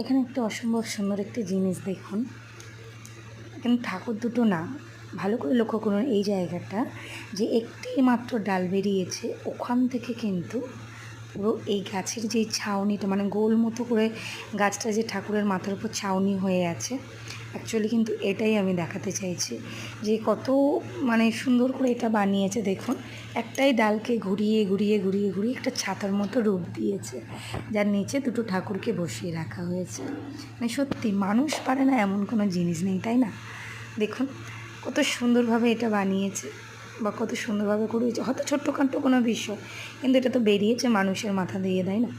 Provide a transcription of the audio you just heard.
এখানে একটা অসম্ভব সুন্দর একটি জিনিস দেখুন। এখানে ঠাকুর দুটো না, ভালো করে লক্ষ্য করুন এই জায়গাটা, যে একটি মাত্র ডাল বেরিয়েছে, ওখান থেকে কিন্তু পুরো এই গাছের যে ছাউনিটা মানে গোল মতো করে গাছটা যে ঠাকুরের মাথার উপর ছাউনি হয়ে আছে অ্যাকচুয়ালি কিন্তু এটাই আমি দেখাতে চাইছি যে কত মানে সুন্দর করে এটা বানিয়েছে দেখুন। একটাই ডালকে ঘুরিয়ে ঘুরিয়ে ঘুরিয়ে ঘুরিয়ে একটা ছাতার মতো রূপ দিয়েছে। যার নিচে দুটো ঠাকুরকে বসিয়ে রাখা হয়েছে। মানে সত্যি মানুষ পারে না এমন কোনো জিনিস নেই, তাই না? দেখুন কত সুন্দরভাবে এটা বানিয়েছে বা কত সুন্দরভাবে করেছে। হয়তো ছোট্টখাটো কোনো বিষয়, কিন্তু এটা তো বেরিয়েছে মানুষের মাথা দিয়ে, তাই না?